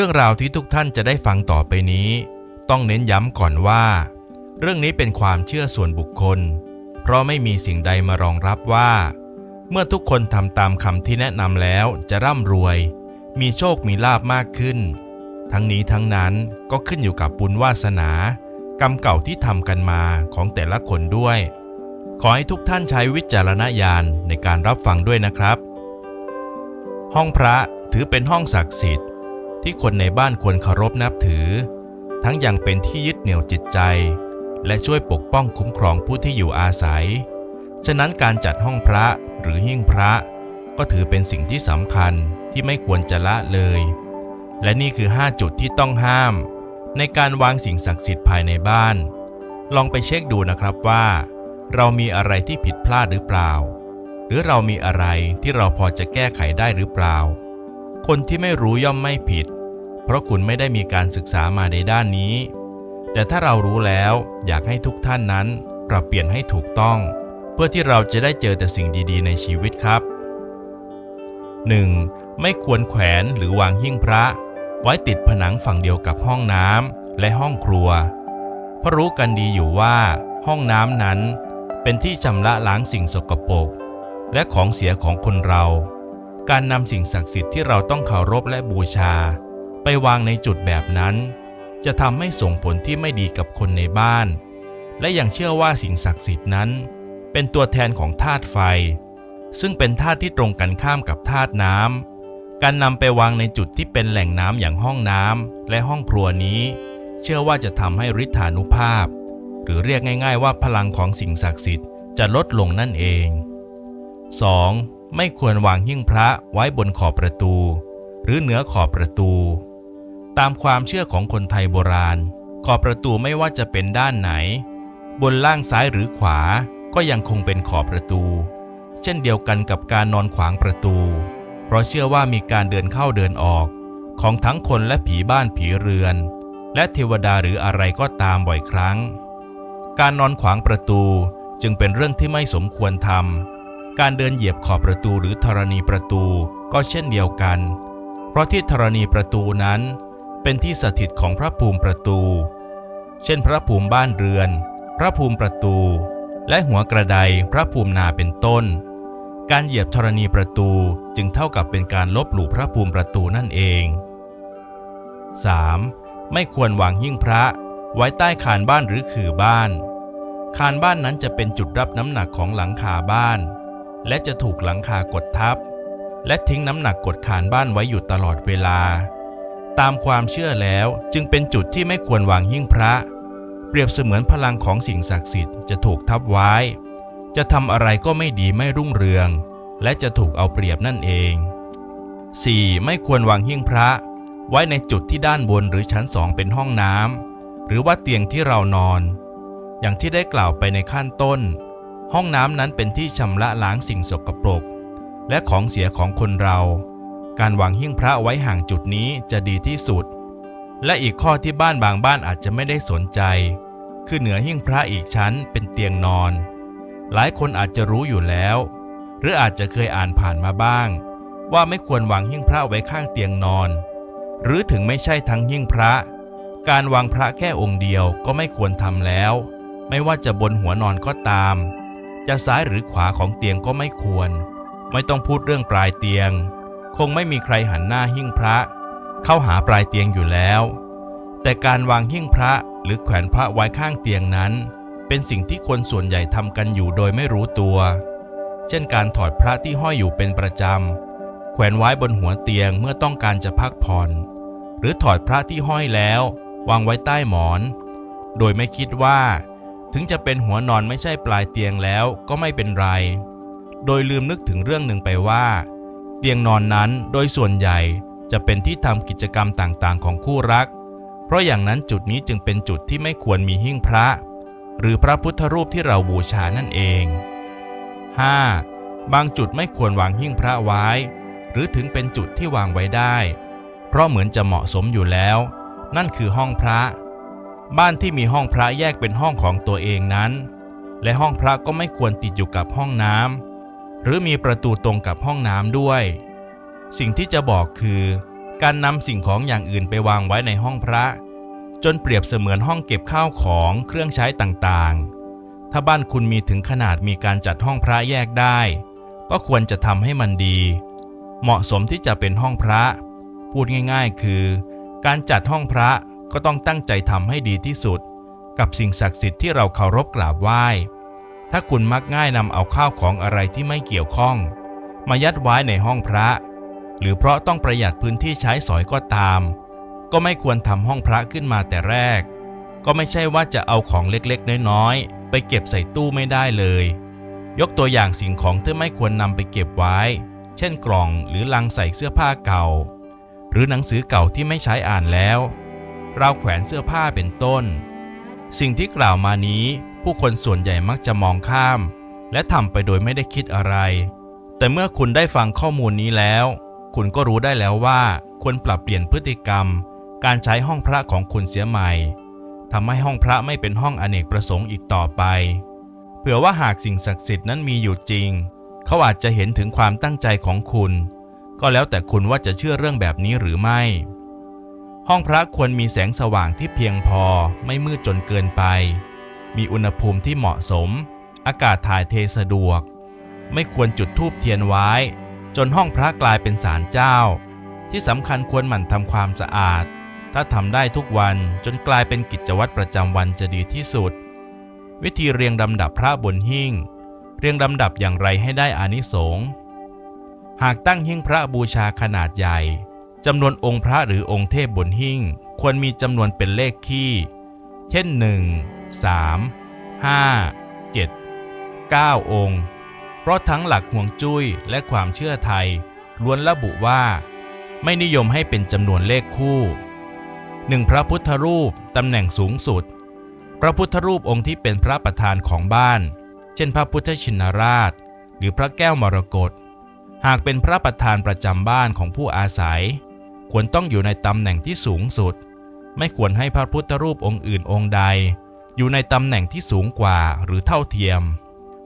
รื่องราวที่ทุกท่านจะได้ฟังต่อไปนี้ ต้องเน้นย้ำก่อนว่า เรื่องนี้เป็นความเชื่อส่วนบุคคล เพราะไม่มีสิ่งใดมารองรับว่า เมื่อทุกคนทำตามคำที่แนะนำแล้วจะร่ำรวย มีโชคมีลาบมากขึ้น ทั้งนี้ทั้งนั้นก็ขึ้นอยู่กับบุญวาสนา กรรมเก่าที่ทำกันมาของแต่ละคนด้วย ขอให้ทุกท่านใช้วิจารณญาณในการรับฟังด้วยนะครับ ห้องพระถือเป็นห้องศักดิ์สิทธิ์ ที่คนในบ้านควรเคารพนับถือ ทั้งยังเป็นที่ยึดเหนี่ยวจิตใจ และช่วยปกป้องคุ้มครองผู้ที่อยู่อาศัย ฉะนั้นการจัดห้องพระหรือหิ้งพระ ก็ถือเป็นสิ่งที่สำคัญที่ไม่ควรจะละเลย และนี่คือ 5 จุดที่ต้องห้าม ในการวางสิ่งศักดิ์สิทธิ์ภายในบ้าน ลองไปเช็คดูนะครับว่า เรามีอะไรที่ผิดพลาดหรือเปล่า หรือเรามีอะไรที่เราพอจะแก้ไขได้หรือเปล่าคนที่ไม่รู้ย่อมไม่ผิด เพราะคุณไม่ได้มีการศึกษามาในด้านนี้ แต่ถ้าเรารู้แล้วอยากให้ทุกท่านนั้นปรับเปลี่ยนให้ถูกต้อง เพื่อที่เราจะได้เจอแต่สิ่งดีๆ ในชีวิตครับ 1. ไม่ควรแขวนหรือวางหิ้งพระ ไว้ติดผนังฝั่งเดียวกับห้องน้ำและห้องครัว เพราะรู้กันดีอยู่ว่า ห้องน้ำนั้นเป็นที่ชำระล้างสิ่งสกปรกและของเสียของคนเรา การนำสิ่งศักดิ์สิทธิ์ที่เราต้องเคารพและบูชา ไปวางในจุดแบบนั้น จะทำให้ส่งผลที่ไม่ดีกับคนในบ้าน และยังเชื่อว่าสิ่งศักดิ์สิทธิ์นั้น เป็นตัวแทนของธาตุไฟ ซึ่งเป็นธาตุที่ตรงกันข้ามกับธาตุน้ำการนำไปวางในจุดที่เป็นแหล่งน้ำอย่างห้องน้ำและห้องครัวนี้ เชื่อว่าจะทำให้ฤทธานุภาพ หรือเรียกง่าย ๆ ว่าพลังของสิ่งศักดิ์สิทธิ์จะลดลงนั่นเอง 2. ไม่ควรวางหิ้งพระไว้บนขอบประตู หรือเหนือขอบประตู ตามความเชื่อของคนไทยโบราณ ขอบประตูไม่ว่าจะเป็นด้านไหน บนล่างซ้ายหรือขวาก็ยังคงเป็นขอบประตู เช่นเดียวกันกับการนอนขวางประตู เพราะเชื่อว่ามีการเดินเข้าเดินออก ของทั้งคนและผีบ้านผีเรือน และเทวดาหรืออะไรก็ตามบ่อยครั้ง การนอนขวางประตูจึงเป็นเรื่องที่ไม่สมควรทำการเดินเหยียบขอบประตูหรือธรณีประตูก็เช่นเดียวกัน เพราะที่ธรณีประตูนั้น เป็นที่สถิตของพระภูมิประตู เช่น พระภูมิบ้านเรือน พระภูมิประตู และหัวกระไดพระภูมินาเป็นต้น การเหยียบธรณีประตูจึงเท่ากับเป็นการลบหลู่พระภูมิประตูนั่นเอง 3. ไม่ควรวางหิ้งพระไว้ใต้คานบ้านหรือขื่อบ้าน คานบ้านนั้นจะเป็นจุดรับน้ำหนักของหลังคาบ้าน และจะถูกหลังคากดทับ และทิ้งน้ำหนักกดคานบ้านไว้อยู่ตลอดเวลา ตามความเชื่อแล้วจึงเป็นจุดที่ไม่ควรวางหิ้งพระ เปรียบเสมือนพลังของสิ่งศักดิ์สิทธิ์จะถูกทับไว้ จะทำอะไรก็ไม่ดีไม่รุ่งเรือง และจะถูกเอาเปรียบนั่นเอง 4. ไม่ควรวางหิ้งพระ ไว้ในจุดที่ด้านบนหรือชั้นสองเป็นห้องน้ำหรือว่าเตียงที่เรานอน อย่างที่ได้กล่าวไปในขั้นต้น ห้องน้ำนั้นเป็นที่ชำระล้างสิ่งสกปรก และของเสียของคนเรา การวางหิ้งพระไว้ห่างจุดนี้จะดีที่สุด และอีกข้อที่บ้านบางบ้านอาจจะไม่ได้สนใจ คือเหนือหิ้งพระอีกชั้นเป็นเตียงนอน หลายคนอาจจะรู้อยู่แล้ว หรืออาจจะเคยอ่านผ่านมาบ้าง ว่าไม่ควรวางหิ้งพระไว้ข้างเตียงนอน หรือถึงไม่ใช่ทั้งหิ้งพระ การวางพระแค่องค์เดียวก็ไม่ควรทำแล้ว ไม่ว่าจะบนหัวนอนก็ตาม จะซ้ายหรือขวาของเตียงก็ไม่ควร ไม่ต้องพูดเรื่องปลายเตียง คงไม่มีใครหันหน้าหิ้งพระ เข้าหาปลายเตียงอยู่แล้ว แต่การวางหิ้งพระหรือแขวนพระไว้ข้างเตียงนั้น เป็นสิ่งที่คนส่วนใหญ่ทำกันอยู่โดยไม่รู้ตัว เช่นการถอดพระที่ห้อยอยู่เป็นประจำแขวนไว้บนหัวเตียงเมื่อต้องการจะพักผ่อน หรือถอดพระที่ห้อยแล้ว วางไว้ใต้หมอน โดยไม่คิดว่า ถึงจะเป็นหัวนอนไม่ใช่ปลายเตียงแล้วก็ไม่เป็นไร โดยลืมนึกถึงเรื่องหนึ่งไปว่า เตียงนอนนั้นโดยส่วนใหญ่จะเป็นที่ทำกิจกรรมต่างๆ ของคู่รัก เพราะอย่างนั้นจุดนี้จึงเป็นจุดที่ไม่ควรมีหิ้งพระ หรือพระพุทธรูปที่เราบูชานั่นเอง 5. บางจุดไม่ควรวางหิ้งพระไว้ หรือถึงเป็นจุดที่วางไว้ได้ เพราะเหมือนจะเหมาะสมอยู่แล้ว นั่นคือห้องพระ บ้านที่มีห้องพระแยกเป็นห้องของตัวเองนั้น และห้องพระก็ไม่ควรติดอยู่กับห้องน้ำ หรือมีประตูตรงกับห้องน้ำด้วย สิ่งที่จะบอกคือ การนำสิ่งของอย่างอื่นไปวางไว้ในห้องพระ จนเปรียบเสมือนห้องเก็บข้าวของเครื่องใช้ต่างๆ ถ้าบ้านคุณมีถึงขนาดมีการจัดห้องพระแยกได้ ก็ควรจะทำให้มันดี เหมาะสมที่จะเป็นห้องพระ พูดง่าย ๆ คือ การจัดห้องพระก็ต้องตั้งใจทำให้ดีที่สุด กับสิ่งศักดิ์สิทธิ์ที่เราเคารพกราบไหว้ ถ้าคุณมักง่ายนำเอาข้าวของอะไรที่ไม่เกี่ยวข้อง มายัดไว้ในห้องพระ หรือเพราะต้องประหยัดพื้นที่ใช้สอยก็ตาม ก็ไม่ควรทำห้องพระขึ้นมาแต่แรก ก็ไม่ใช่ว่าจะเอาของเล็กๆ น้อยๆ ไปเก็บใส่ตู้ไม่ได้เลย ยกตัวอย่างสิ่งของที่ไม่ควรนำไปเก็บไว้ เช่นกล่องหรือลังใส่เสื้อผ้าเก่า หรือหนังสือเก่าที่ไม่ใช้อ่านแล้วเราแขวนเสื้อผ้าเป็นต้น สิ่งที่กล่าวมานี้ ผู้คนส่วนใหญ่มักจะมองข้าม และทำไปโดยไม่ได้คิดอะไร แต่เมื่อคุณได้ฟังข้อมูลนี้แล้ว คุณก็รู้ได้แล้วว่าควรปรับเปลี่ยนพฤติกรรม การใช้ห้องพระของคุณเสียใหม่ทำให้ห้องพระไม่เป็นห้องอเนกประสงค์อีกต่อไป เผื่อว่าหากสิ่งศักดิ์สิทธิ์นั้นมีอยู่จริง เขาอาจจะเห็นถึงความตั้งใจของคุณ ก็แล้วแต่คุณว่าจะเชื่อเรื่องแบบนี้หรือไม่ ห้องพระควรมีแสงสว่างที่เพียงพอไม่มืดจนเกินไป มีอุณหภูมิที่เหมาะสม อากาศถ่ายเทสะดวก ไม่ควรจุดธูปเทียนไว้ จนห้องพระกลายเป็นศาลเจ้า ที่สำคัญควรหมั่นทำความสะอาด ถ้าทำได้ทุกวันจนกลายเป็นกิจวัตรประจำวันจะดีที่สุด วิธีเรียงลำดับพระบนหิ้งเรียงลำดับอย่างไรให้ได้อานิสงส์หากตั้งหิ้งพระบูชาขนาดใหญ่จำนวนองค์พระหรือองค์เทพบนหิ้ง ควรมีจำนวนเป็นเลขคี่ เช่น1 3 5 7 9 องค์ เพราะทั้งหลักห่วงจุ้ยและความเชื่อไทย ล้วนระบุว่า ไม่นิยมให้เป็นจำนวนเลขคู่หนึ่งพระพุทธรูปตำแหน่งสูงสุด พระพุทธรูปองค์ที่เป็นพระประธานของบ้าน เช่นพระพุทธชินราช หรือพระแก้วมรกตหากเป็นพระประธานประจำบ้านของผู้อาศัย ควรต้องอยู่ในตำแหน่งที่สูงสุด ไม่ควรให้พระพุทธรูปองค์อื่นองค์ใด อยู่ในตำแหน่งที่สูงกว่าหรือเท่าเทียม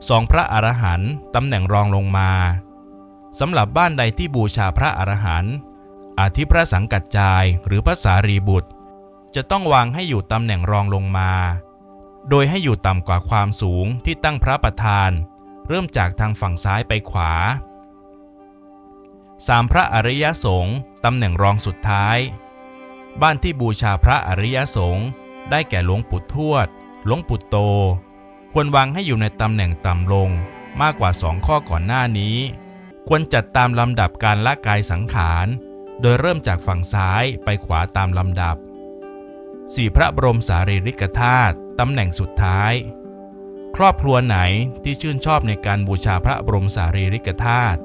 สองพระอรหันต์ตำแหน่งรองลงมาสำหรับบ้านใดที่บูชาพระอรหันต์อาทิพระสังกัจจายหรือพระสารีบุตร จะต้องวางให้อยู่ตำแหน่งรองลงมา โดยให้อยู่ต่ำกว่าความสูงที่ตั้งพระประธาน เริ่มจากทางฝั่งซ้ายไปขวา 3. พระอริยสงฆ์ตำแหน่งรองสุดท้าย บ้านที่บูชาพระอริยสงฆ์ได้แก่หลวงปู่ทวด หลวงปู่โต ควรวางให้อยู่ในตำแหน่งต่ำลงมากกว่าสองข้อก่อนหน้านี้ ควรจัดตามลำดับการละกายสังขาร โดยเริ่มจากฝั่งซ้ายไปขวาตามลำดับ 4. พระบรมสารีริกธาตุตำแหน่งสุดท้าย ครอบครัวไหนที่ชื่นชอบในการบูชาพระบรมสารีริกธาตุ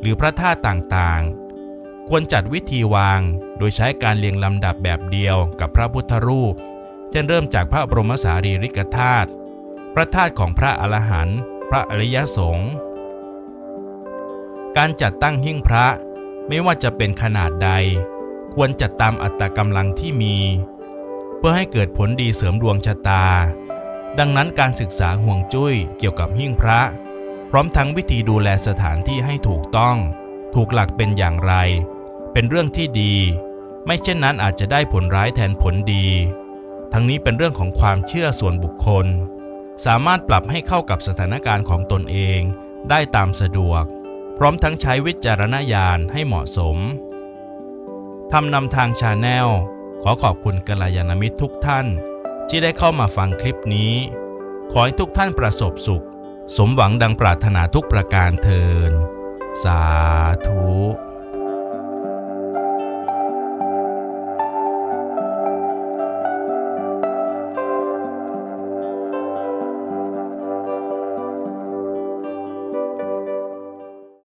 หรือพระธาตุต่างๆ ควรจัดวิธีวางโดยใช้การเรียงลำดับแบบเดียวกับพระพุทธรูป เช่นเริ่มจากพระบรมสารีริกธาตุพระธาตุของพระอรหันต์พระอริยสงฆ์การจัดตั้งหิ้งพระไม่ว่าจะเป็นขนาดใด ควรจัดตามอัตกำลังที่มี เพื่อให้เกิดผลดีเสริมดวงชะตา ดังนั้นการศึกษาห่วงจุ้ยเกี่ยวกับหิ้งพระ พร้อมทั้งวิธีดูแลสถานที่ให้ถูกต้อง ถูกหลักเป็นอย่างไร เป็นเรื่องที่ดี ไม่เช่นนั้นอาจจะได้ผลร้ายแทนผลดี ทั้งนี้เป็นเรื่องของความเชื่อส่วนบุคคล สามารถปรับให้เข้ากับสถานการณ์ของตนเองได้ตามสะดวก พร้อมทั้งใช้วิจารณญาณให้เหมาะสมทำนำทางชาแนลขอขอบคุณกัลยาณมิตรทุกท่าน ที่ได้เข้ามาฟังคลิปนี้ ขอให้ทุกท่านประสบสุข สมหวังดังปรารถนาทุกประการเทินสาธุ